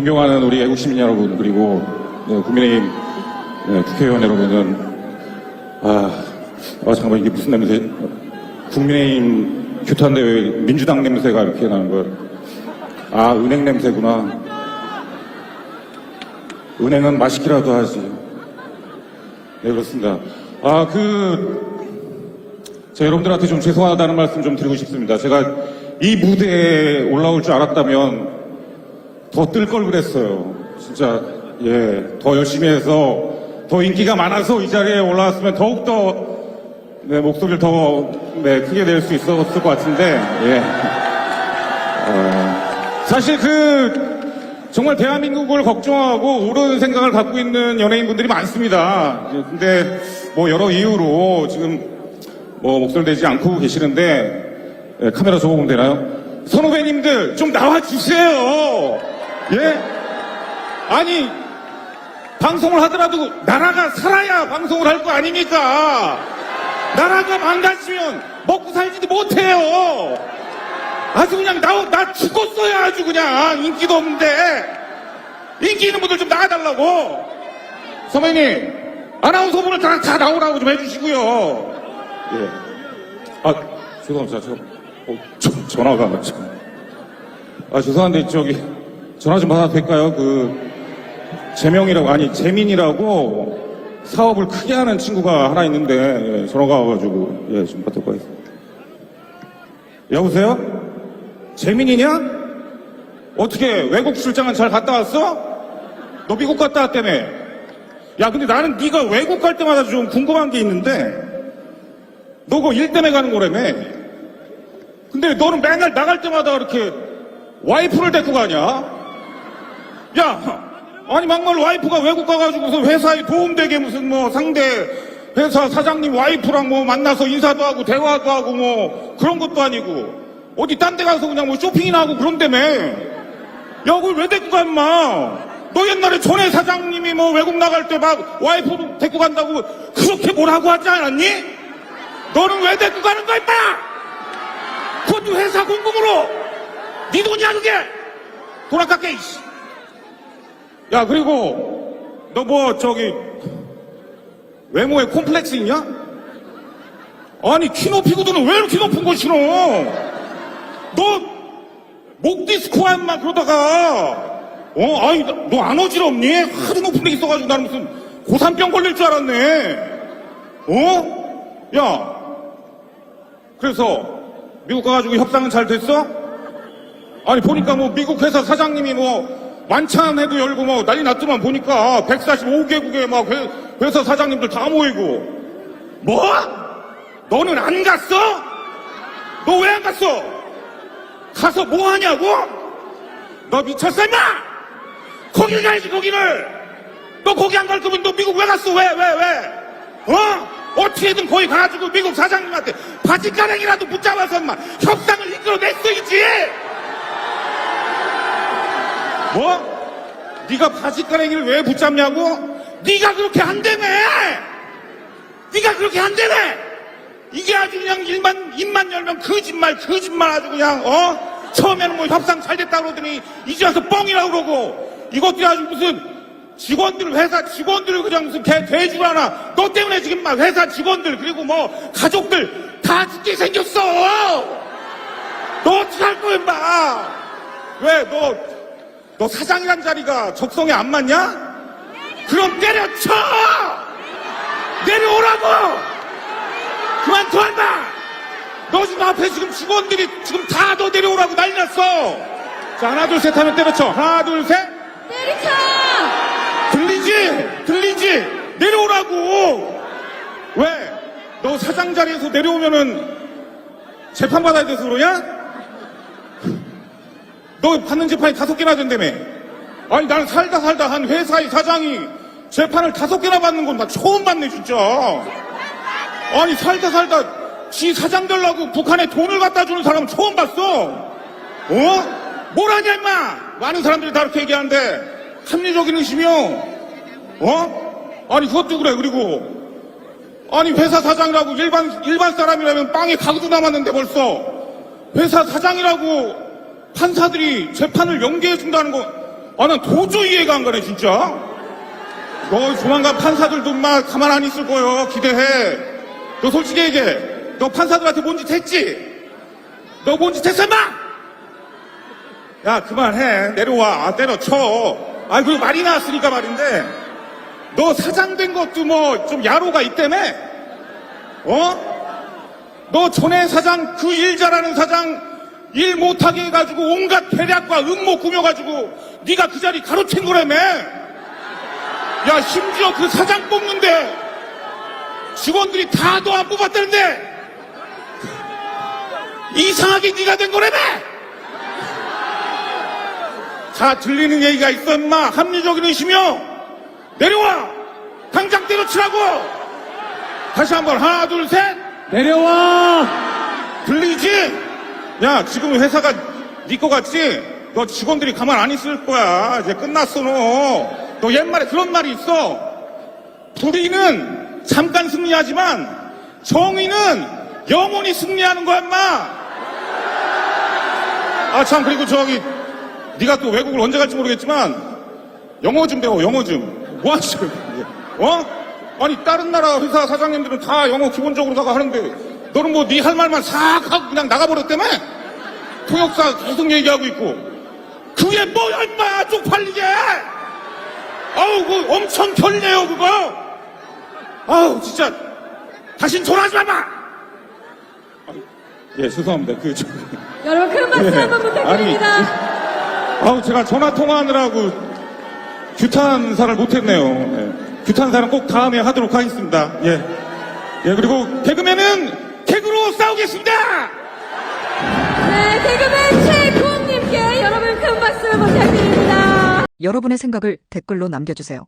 존경하는 우리 애국 시민 여러분 그리고 네, 국민의힘 네, 국회의원 여러분은 아, 아 잠깐만 이게 무슨 냄새? 국민의힘 규탄대 왜 민주당 냄새가 이렇게 나는 거야? 아 은행 냄새구나. 은행은 맛있기라도 하지. 네 그렇습니다. 아그 제 여러분들한테 좀 죄송하다는 말씀 좀 드리고 싶습니다. 제가 이 무대에 올라올 줄 알았다면 더 뜰 걸 그랬어요. 진짜, 예, 더 열심히 해서, 더 인기가 많아서 이 자리에 올라왔으면 더욱더, 네, 목소리를 더, 네, 크게 낼 수 있었을 것 같은데, 예. 어, 사실 그, 정말 대한민국을 걱정하고 옳은 생각을 갖고 있는 연예인분들이 많습니다. 예, 근데, 뭐, 여러 이유로 지금, 뭐, 목소리 내지 않고 계시는데, 예, 카메라 줘보면 되나요? 선후배님들, 좀 나와 주세요! 예? 아니, 방송을 하더라도 나라가 살아야 방송을 할 거 아닙니까? 나라가 망가지면 먹고 살지도 못해요. 아주 그냥 나, 나 죽었어요. 아주 그냥. 인기도 없는데. 인기 있는 분들 좀 나와달라고. 선배님, 아나운서 분을 다, 다 나오라고 좀 해주시고요. 예. 아, 죄송합니다. 저, 어, 저- 전화가 왔죠. 아, 죄송한데, 저기, 전화 좀 받아도 될까요? 그, 재명이라고, 아니, 재민이라고 사업을 크게 하는 친구가 하나 있는데, 예, 전화가 와가지고, 예, 좀 받도록 하겠습니다. 여보세요? 재민이냐? 어떻게, 외국 출장은 잘 갔다 왔어? 너 미국 갔다 왔다며? 야, 근데 나는 네가 외국 갈 때마다 좀 궁금한 게 있는데, 너 그거 일 때문에 가는 거라며? 근데 너는 맨날 나갈 때마다 이렇게 와이프를 데리고 가냐? 야, 아니 막말로 와이프가 외국 가가지고 무슨 회사에 도움되게 무슨 뭐 상대 회사 사장님 와이프랑 뭐 만나서 인사도 하고 대화도 하고 뭐 그런 것도 아니고 어디 딴 데 가서 그냥 뭐 쇼핑이나 하고 그런다며. 야, 그걸 왜 데리고 가, 임마? 너 옛날에 전에 사장님이 뭐 외국 나갈 때 막 와이프 데리고 간다고 그렇게 뭐라고 하지 않았니? 너는 왜 데리고 가는 거야, 임마? 그것도 회사 공금으로! 네 돈이야, 그게! 돈 아깝게, 이씨! 야, 그리고, 너 뭐, 저기, 외모에 콤플렉스 있냐? 아니, 키 높이 구두는 왜 이렇게 높은 거 신어? 너, 목 디스코야, 인마, 그러다가, 어, 아니, 너 안 어지럽니? 하도 높은 데 있어가지고 나는 무슨 고산병 걸릴 줄 알았네. 어? 야, 그래서, 미국 가가지고 협상은 잘 됐어? 아니, 보니까 뭐, 미국 회사 사장님이 뭐, 만찬회도 열고 뭐, 난리 났더만 보니까, 145개국의 막, 회, 회사 사장님들 다 모이고. 뭐? 너는 안 갔어? 너 왜 안 갔어? 가서 뭐 하냐고? 너 미쳤어, 임마! 거길 가야지, 거기를! 너 거기 안 갈 거면 너 미국 왜 갔어? 왜, 왜, 왜? 어? 어떻게든 거기 가가지고 미국 사장님한테 바지가랑이라도 붙잡아서 인마 협상을 이끌어냈어야지! 뭐? 네가 바지가랑이를 왜 붙잡냐고? 네가 그렇게 한다며! 네가 그렇게 한다며! 이게 아주 그냥 일만, 입만 열면 거짓말, 거짓말 아주 그냥, 어? 처음에는 뭐 협상 잘 됐다 그러더니 이제 와서 뻥이라고 그러고 이것들이 아주 무슨 직원들, 회사 직원들 그냥 무슨 개, 돼줄 하나. 너 때문에 지금 막 회사 직원들 그리고 뭐 가족들 다 죽게 생겼어! 너 어떡할 거야, 임마! 왜, 너, 너 사장이란 자리가 적성에 안 맞냐? 그럼 때려쳐! 내려오라고! 그만둬, 임마! 너 지금 앞에 지금 직원들이 지금 다 너 내려오라고 난리 났어! 자, 하나, 둘, 셋 하면 때려쳐. 하나, 둘, 셋. 때리쳐! 들리지? 들리지? 내려오라고! 왜? 너 사장 자리에서 내려오면은 재판받아야 돼서 그러냐? 너 받는 재판이 다섯 개나 된다며. 아니, 나는 살다 살다 한 회사의 사장이 재판을 다섯 개나 받는 건 나 처음 봤네, 진짜. 아니, 살다 살다 지 사장 되려고 북한에 돈을 갖다 주는 사람 처음 봤어. 어? 뭘 하냐, 임마! 많은 사람들이 다 그렇게 얘기하는데, 합리적인 의심이요. 어? 아니, 그것도 그래. 그리고, 아니, 회사 사장이라고 일반, 일반 사람이라면 빵에 가구도 남았는데 벌써, 회사 사장이라고 판사들이 재판을 연기해준다는 거, 아, 난 도저히 이해가 안 가네, 진짜. 너 조만간 판사들도 막 가만 안 있을 거요. 기대해. 너 솔직히 얘기해. 너 판사들한테 뭔 짓 했지? 너 뭔 짓 했어, 임마! 야, 그만해. 내려와. 아, 때려쳐. 아, 그리고 말이 나왔으니까 말인데. 너 사장 된 것도 뭐 좀 야로가 있다며? 어? 너 전에 사장, 그 일 잘하는 사장 일 못하게 해가지고 온갖 계략과 음모 꾸며가지고 네가 그 자리 가로챈 거라며? 야, 심지어 그 사장 뽑는데 직원들이 다 너 안 뽑았다는데 이상하게 네가 된 거라며? 자, 들리는 얘기가 있어, 임마. 합리적인 의심이요. 내려와! 당장 때려치라고! 다시 한 번, 하나, 둘, 셋! 내려와! 들리지? 야, 지금 회사가 네거 같지? 너 직원들이 가만 안 있을 거야. 이제 끝났어, 너. 너 옛말에 그런 말이 있어. 불의는 잠깐 승리하지만 정의는 영원히 승리하는 거야, 임마. 아, 참, 그리고 저기, 네가 또 외국을 언제 갈지 모르겠지만 영어 좀 배워, 영어 좀. 뭐 하시고, 어? 아니, 다른 나라 회사 사장님들은 다 영어 기본적으로 다가 하는데, 너는 뭐 네 할 말만 싹 하고 그냥 나가버렸다며? 통역사 계속 얘기하고 있고. 그게 뭐야, 임마! 쪽팔리게! 아우, 그 엄청 결례요, 그거! 아우, 진짜. 다신 전화하지! 아, 예, 죄송합니다. 그, 저, 여러분 큰 박수 예. 한번 부탁드립니다. 아우, 제가 전화 통화하느라고 규탄사를 못했네요. 예. 규탄사는 꼭 다음에 하도록 하겠습니다. 예. 예, 그리고 개그맨은 싸우겠습니다! 네, 개그맨 최고님께 여러분 큰 박수 부탁드립니다. 여러분의 생각을 댓글로 남겨주세요.